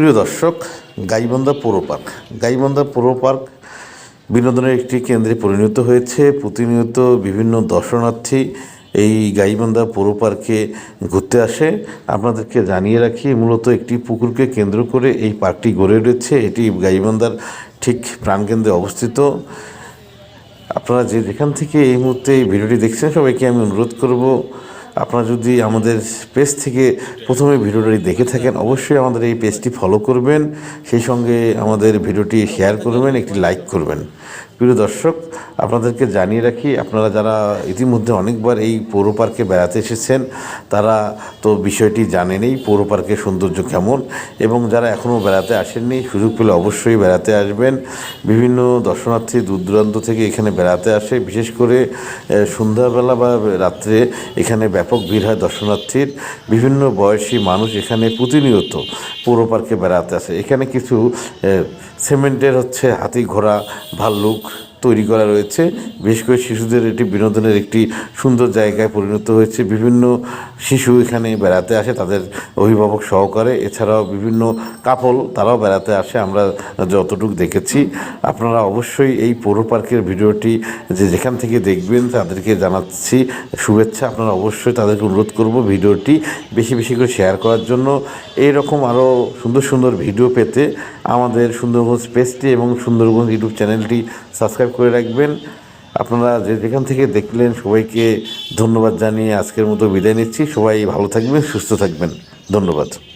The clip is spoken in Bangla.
প্রিয় দর্শক, গাইবান্ধা পৌর পার্ক। গাইবান্ধা পৌর পার্ক বিনোদনের একটি কেন্দ্রে পরিণত হয়েছে। প্রতিনিয়ত বিভিন্ন দর্শনার্থী এই গাইবান্ধা পৌর পার্কে ঘুরতে আসে। আপনাদেরকে জানিয়ে রাখি, মূলত একটি পুকুরকে কেন্দ্র করে এই পার্কটি গড়ে উঠেছে। এটি গাইবান্ধার ঠিক প্রাণকেন্দ্রে অবস্থিত। আপনারা যে যেখান থেকে এই মুহূর্তে এই ভিডিওটি দেখছেন, সবাইকে আমি অনুরোধ করব আপনারা যদি আমাদের পেজ থেকে প্রথমে ভিডিওটি দেখে থাকেন, অবশ্যই আমাদের এই পেজটি ফলো করবেন। সেই সঙ্গে আমাদের ভিডিওটি শেয়ার করবেন, একটি লাইক করবেন। প্রিয় দর্শক, আপনাদেরকে জানিয়ে রাখি, আপনারা যারা ইতিমধ্যে অনেকবার এই পৌর পার্কে বেড়াতে এসেছেন, তারা তো বিষয়টি জানেনই পৌর পার্কের সৌন্দর্য কেমন এবং যারা এখনও বেড়াতে আসেননি, সুযোগ পেলে অবশ্যই বেড়াতে আসবেন। বিভিন্ন দর্শনার্থী দূর দূরান্ত থেকে এখানে বেড়াতে আসে, বিশেষ করে সন্ধ্যাবেলা বা রাত্রে এখানে ভিড় হয় দর্শনার্থীর। বিভিন্ন বয়সী মানুষ এখানে প্রতিনিয়ত পৌর পার্কে বেড়াতে আসে। এখানে কিছু সিমেন্টের হচ্ছে হাতি ঘোড়া ভাল্লুক তৈরি করা রয়েছে। বিশেষ করে শিশুদের এটি বিনোদনের একটি সুন্দর জায়গায় পরিণত হয়েছে। বিভিন্ন শিশু এখানে বেড়াতে আসে, তাদের অভিভাবক সহকারে। এছাড়াও বিভিন্ন কাপল তারাও বেড়াতে আসে, আমরা যতটুকু দেখেছি। আপনারা অবশ্যই এই পৌর পার্কের ভিডিওটি যে যেখান থেকে দেখবেন, তাদেরকে জানাচ্ছি শুভেচ্ছা। আপনারা অবশ্যই তাদেরকে অনুরোধ করব ভিডিওটি বেশি বেশি করে শেয়ার করার জন্য। এই রকম আরও সুন্দর সুন্দর ভিডিও পেতে আমাদের সুন্দরগঞ্জ পেজটি এবং সুন্দরগঞ্জ ইউটিউব চ্যানেলটি সাবস্ক্রাইব করে রাখবেন। আপনারা যে যেখান থেকে দেখলেন, সবাইকে ধন্যবাদ জানিয়ে আজকের মতো বিদায় নিচ্ছি। সবাই ভালো থাকবেন, সুস্থ থাকবেন। ধন্যবাদ।